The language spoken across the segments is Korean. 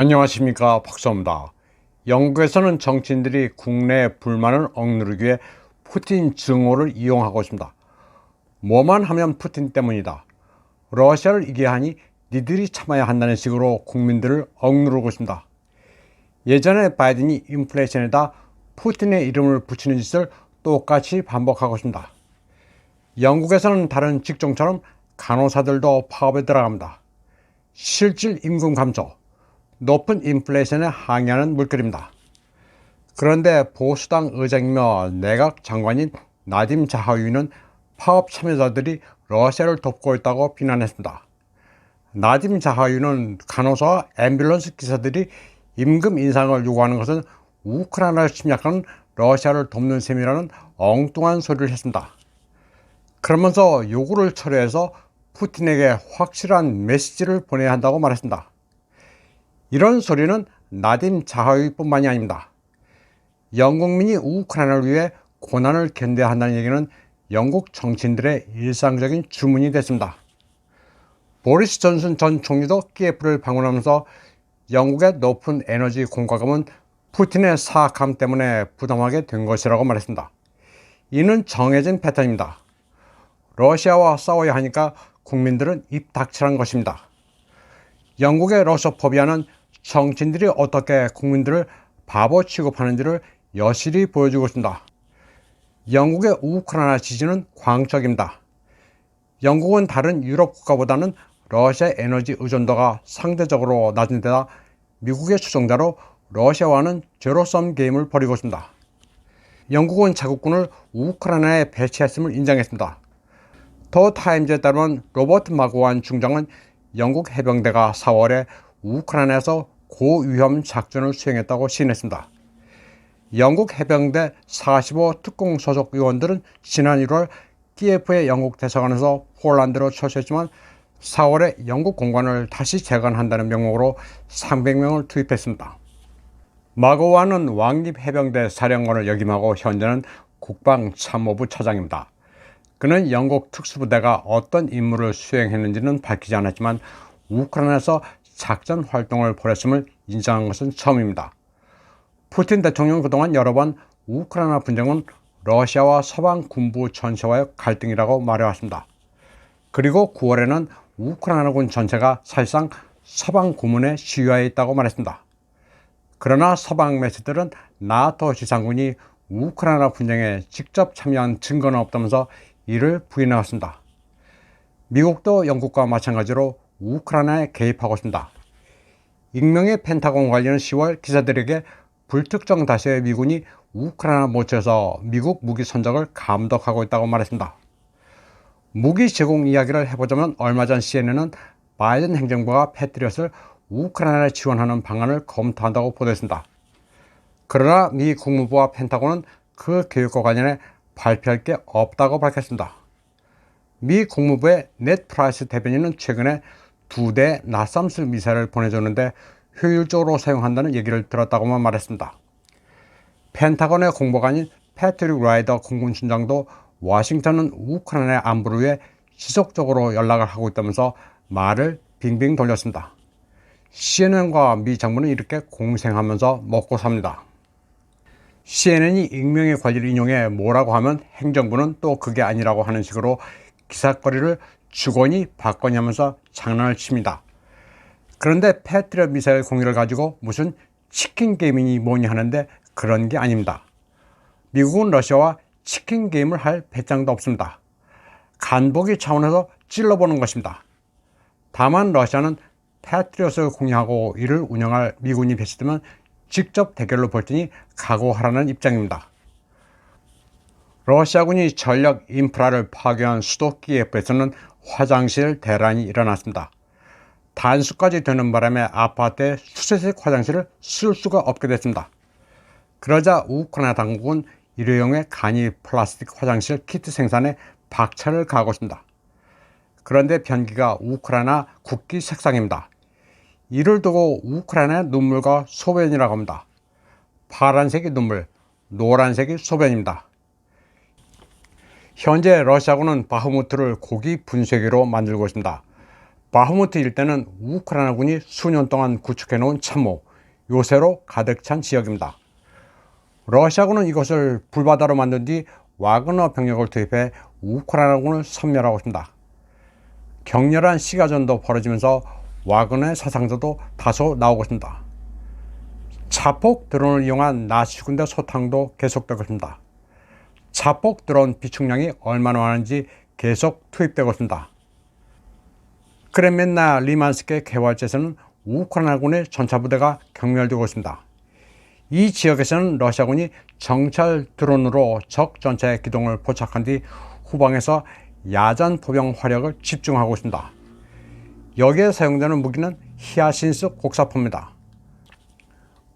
안녕하십니까 박사입니다. 영국에서는 정치인들이 국내 불만을 억누르기 위해 푸틴 증오를 이용하고 있습니다. 뭐만 하면 푸틴 때문이다. 러시아를 이겨야 하니 니들이 참아야 한다는 식으로 국민들을 억누르고 있습니다. 예전에 바이든이 인플레이션에다 푸틴의 이름을 붙이는 짓을 똑같이 반복하고 있습니다. 영국에서는 다른 직종처럼 간호사들도 파업에 들어갑니다. 실질 임금 감소, 높은 인플레이션에 항의하는 물결입니다. 그런데 보수당 의장이며 내각 장관인 나딤 자하위는 파업 참여자들이 러시아를 돕고 있다고 비난했습니다. 나딤 자하위는 간호사와 앰뷸런스 기사들이 임금 인상을 요구하는 것은 우크라이나를 침략하는 러시아를 돕는 셈이라는 엉뚱한 소리를 했습니다. 그러면서 요구를 철회해서 푸틴에게 확실한 메시지를 보내야 한다고 말했습니다. 이런 소리는 나딤 자하위뿐만이 아닙니다. 영국민이 우크라이나를 위해 고난을 견뎌야 한다는 얘기는 영국 정치인들의 일상적인 주문이 됐습니다. 보리스 존슨 전 총리도 키예프를 방문하면서 영국의 높은 에너지 공과금은 푸틴의 사악함 때문에 부담하게 된 것이라고 말했습니다. 이는 정해진 패턴입니다. 러시아와 싸워야 하니까 국민들은 입 닥치란 것입니다. 영국의 러시아 포비아는 정치인들이 어떻게 국민들을 바보 취급하는지를 여실히 보여주고 있습니다. 영국의 우크라이나 지지는 광적입니다. 영국은 다른 유럽 국가보다는 러시아 에너지 의존도가 상대적으로 낮은 데다 미국의 추종자로 러시아와는 제로섬 게임을 벌이고 있습니다. 영국은 자국군을 우크라이나에 배치했음을 인정했습니다. 더 타임즈에 따르면 로버트 마고완 중장은 영국 해병대가 4월에 우크라이나에서 고위험 작전을 수행했다고 시인했습니다. 영국 해병대 45 특공 소속 요원들은 지난 1월 키예프의 영국 대사관에서 폴란드로 철수했지만 4월에 영국 공관을 다시 재건한다는 명목으로 300명을 투입했습니다. 마고와는 왕립 해병대 사령관을 역임하고 현재는 국방참모부 차장입니다. 그는 영국 특수부대가 어떤 임무를 수행했는지는 밝히지 않았지만 우크라이나에서 작전 활동을 벌였음을 인정한 것은 처음입니다. 푸틴 대통령은 그동안 여러 번 우크라이나 분쟁은 러시아와 서방 군부 전체와의 갈등이라고 말해왔습니다. 그리고 9월에는 우크라이나군 전체가 사실상 서방 고문의 시위하에 있다고 말했습니다. 그러나 서방 매체들은 나토 지상군이 우크라이나 분쟁에 직접 참여한 증거는 없다면서 이를 부인해왔습니다. 미국도 영국과 마찬가지로 우크라이나에 개입하고 있습니다. 익명의 펜타곤 관리는 10월 기자들에게 불특정 다수의 미군이 우크라이나 모처에서 미국 무기 선적을 감독하고 있다고 말했습니다. 무기 제공 이야기를 해보자면 얼마 전 CNN은 바이든 행정부가 패트리엇을 우크라이나에 지원하는 방안을 검토한다고 보도했습니다. 그러나 미 국무부와 펜타곤은 그 계획과 관련해 발표할 게 없다고 밝혔습니다. 미 국무부의 넷 프라이스 대변인은 최근에 두 대 나삼스 미사일을 보내줬는데 효율적으로 사용한다는 얘기를 들었다고만 말했습니다. 펜타곤의 공보관인 패트릭 라이더 공군순장도 워싱턴은 우크라이나의 안보를 위해 지속적으로 연락을 하고 있다면서 말을 빙빙 돌렸습니다. CNN과 미 정부는 이렇게 공생하면서 먹고 삽니다. CNN이 익명의 관리를 인용해 뭐라고 하면 행정부는 또 그게 아니라고 하는 식으로 기사거리를 주거니 하면서 장난을 칩니다. 그런데 패트리어 미사일 공유를 가지고 무슨 치킨 게임이니 뭐니 하는데 그런 게 아닙니다. 미국은 러시아와 치킨 게임을 할 배짱도 없습니다. 간보기 차원에서 찔러보는 것입니다. 다만 러시아는 패트리엇을 공유하고 이를 운영할 미군이 배치되면 직접 대결로 볼 테니 각오하라는 입장입니다. 러시아군이 전력 인프라를 파괴한 수도 키예프에서는 화장실 대란이 일어났습니다. 단수까지 되는 바람에 아파트에 수세식 화장실을 쓸 수가 없게 됐습니다. 그러자 우크라이나 당국은 일회용의 간이 플라스틱 화장실 키트 생산에 박차를 가하고 있습니다. 그런데 변기가 우크라이나 국기 색상입니다. 이를 두고 우크라이나의 눈물과 소변이라고 합니다. 파란색이 눈물, 노란색이 소변입니다. 현재 러시아군은 바흐무트를 고기 분쇄기로 만들고 있습니다. 바흐무트 일대는 우크라이나군이 수년 동안 구축해 놓은 참모, 요새로 가득 찬 지역입니다. 러시아군은 이것을 불바다로 만든 뒤 와그너 병력을 투입해 우크라이나군을 섬멸하고 있습니다. 격렬한 시가전도 벌어지면서 와그너의 사상자도 다소 나오고 있습니다. 자폭 드론을 이용한 나치 군대 소탕도 계속되고 있습니다. 자폭 드론 비축량이 얼마나 많은지 계속 투입되고 있습니다. 크렘멘나 리만스케 개발지에서는 우크라이나군의 전차부대가 경멸되고 있습니다. 이 지역에서는 러시아군이 정찰 드론으로 적 전차의 기동을 포착한 뒤 후방에서 야전 포병 화력을 집중하고 있습니다. 여기에 사용되는 무기는 히아신스 곡사포입니다.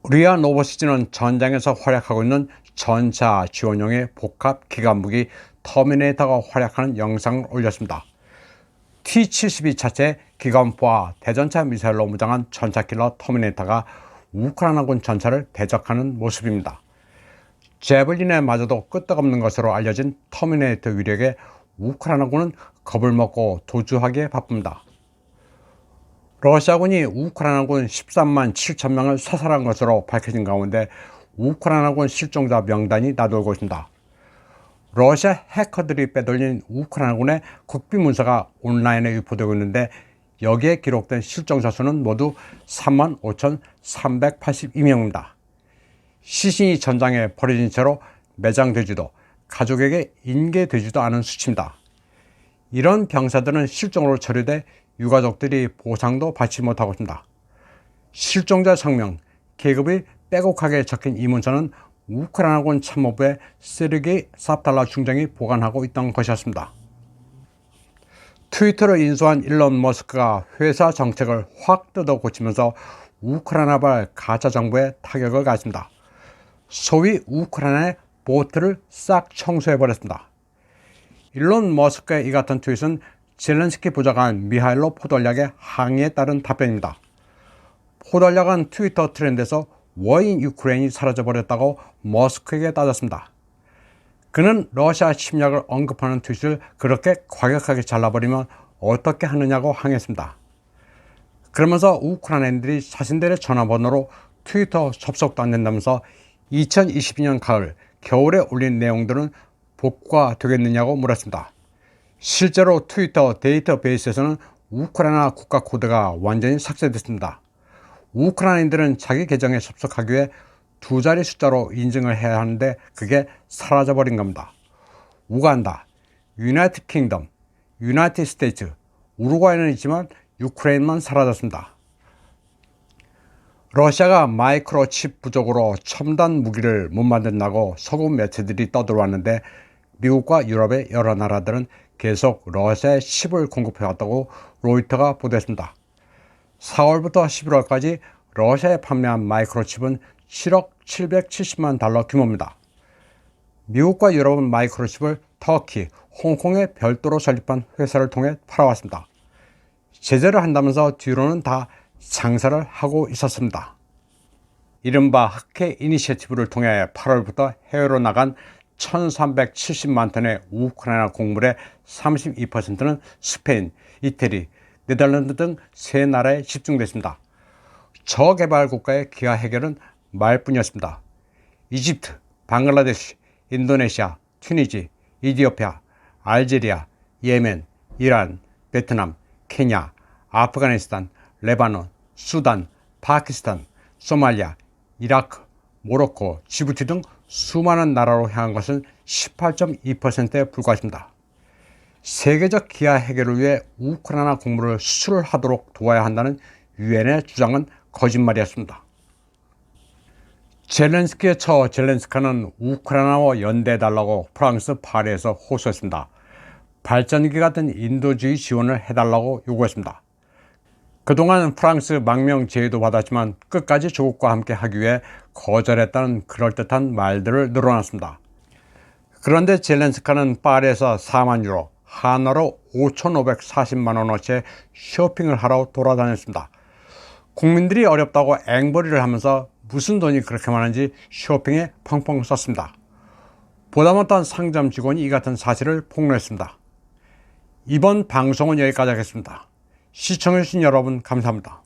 리아 노보시즈는 전장에서 활약하고 있는 전차 지원용의 복합 기관무기 터미네이터가 활약하는 영상을 올렸습니다. T-72 차체 기관포와 대전차 미사일로 무장한 전차킬러 터미네이터가 우크라이나군 전차를 대적하는 모습입니다. 제블린에 마저도 끄떡없는 것으로 알려진 터미네이터 위력에 우크라이나군은 겁을 먹고 도주하기에 바쁩니다. 러시아군이 우크라이나군 13만 7천 명을 사살한 것으로 밝혀진 가운데 우크라이나군 실종자 명단이 나돌고 있습니다. 러시아 해커들이 빼돌린 우크라이나군의 국비 문서가 온라인에 유포되고 있는데 여기에 기록된 실종자 수는 모두 3만 5,382명입니다. 시신이 전장에 버려진 채로 매장되지도 가족에게 인계되지도 않은 수치입니다. 이런 병사들은 실종으로 처리돼 유가족들이 보상도 받지 못하고 있습니다. 실종자 성명, 계급이 빼곡하게 적힌 이 문서는 우크라이나군 참모부의 세르게이 삽달라 중장이 보관하고 있던 것이었습니다. 트위터를 인수한 일론 머스크가 회사 정책을 확 뜯어 고치면서 우크라이나발 가짜 정부에 타격을 가했습니다. 소위 우크라이나의 보트를 싹 청소해 버렸습니다. 일론 머스크의 이 같은 트윗은 젤렌스키 부장관 미하일로 포돌약의 항의에 따른 답변입니다. 포돌약은 트위터 트렌드에서 워인 유크레인이 사라져버렸다고 머스크에게 따졌습니다. 그는 러시아 침략을 언급하는 트윗을 그렇게 과격하게 잘라버리면 어떻게 하느냐고 항했습니다. 그러면서 우크라이나인들이 자신들의 전화번호로 트위터 접속도 안 된다면서 2022년 가을, 겨울에 올린 내용들은 복구가 되겠느냐고 물었습니다. 실제로 트위터 데이터베이스에서는 우크라이나 국가 코드가 완전히 삭제됐습니다. 우크라이나인들은 자기 계정에 접속하기 위해 두 자리 숫자로 인증을 해야 하는데 그게 사라져 버린 겁니다. 우간다, 유나이티드 킹덤, 유나이티드 스테이트, 우루과이는 있지만 유크레인만 사라졌습니다. 러시아가 마이크로칩 부족으로 첨단 무기를 못 만든다고 서구 매체들이 떠들어왔는데 미국과 유럽의 여러 나라들은 계속 러시아에 칩을 공급해왔다고 로이터가 보도했습니다. 4월부터 11월까지 러시아에 판매한 마이크로칩은 7억 770만 달러 규모입니다. 미국과 유럽은 마이크로칩을 터키, 홍콩에 별도로 설립한 회사를 통해 팔아왔습니다. 제재를 한다면서 뒤로는 다 장사를 하고 있었습니다. 이른바 학회 이니시티브를 통해 8월부터 해외로 나간 1370만 톤의 우크라이나 곡물의 32%는 스페인, 이태리, 네덜란드 등 세 나라에 집중됐습니다. 저개발 국가의 기아 해결은 말뿐이었습니다. 이집트, 방글라데시, 인도네시아, 튀니지, 이디오피아, 알제리아, 예멘, 이란, 베트남, 케냐, 아프가니스탄, 레바논, 수단, 파키스탄, 소말리아, 이라크, 모로코, 지부티 등 수많은 나라로 향한 것은 18.2%에 불과했습니다. 세계적 기아 해결을 위해 우크라이나 공무를 수출하도록 도와야 한다는 유엔의 주장은 거짓말이었습니다. 젤렌스키의 처 젤렌스카는 우크라이나와 연대해달라고 프랑스 파리에서 호소했습니다. 발전기 같은 인도주의 지원을 해달라고 요구했습니다. 그동안 프랑스 망명 제의도 받았지만 끝까지 조국과 함께 하기 위해 거절했다는 그럴듯한 말들을 늘어놨습니다. 그런데 젤렌스카는 파리에서 4만 유로, 하나로 5,540만 원어치의 쇼핑을 하러 돌아다녔습니다. 국민들이 어렵다고 앵벌이를 하면서 무슨 돈이 그렇게 많은지 쇼핑에 펑펑 썼습니다. 보다 못한 상점 직원이 이 같은 사실을 폭로했습니다. 이번 방송은 여기까지 하겠습니다. 시청해주신 여러분 감사합니다.